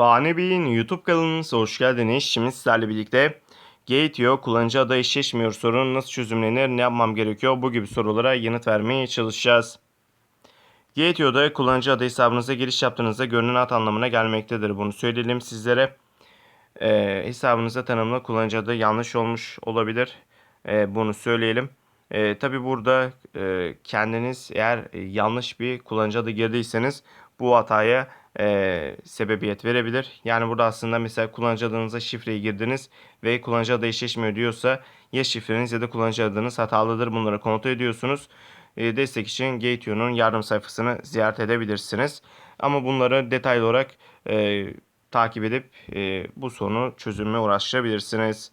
Fani Bey'in YouTube kanalınıza hoş geldiniz. Şimdi sizlerle birlikte Gateo kullanıcı adı eşleşmiyor sorunu nasıl çözümlenir, ne yapmam gerekiyor bu gibi sorulara yanıt vermeye çalışacağız. Gateo'da kullanıcı adı hesabınıza giriş yaptığınızda görünen ad anlamına gelmektedir. Bunu söyleyelim sizlere. Ee, hesabınıza tanımlı kullanıcı adı yanlış olmuş olabilir. Ee, bunu söyleyelim. Ee, Tabi burada e, kendiniz eğer e, yanlış bir kullanıcı adı girdiyseniz bu hataya e, sebebiyet verebilir. Yani burada aslında mesela kullanıcı adınıza şifreyi girdiniz ve kullanıcı adı eşleşmiyor diyorsa ya şifreniz ya da kullanıcı adınız hatalıdır. Bunları kontrol ediyorsunuz. E, destek için Gateo'nun yardım sayfasını ziyaret edebilirsiniz. Ama bunları detaylı olarak e, takip edip e, bu sorunu çözümüne uğraşabilirsiniz.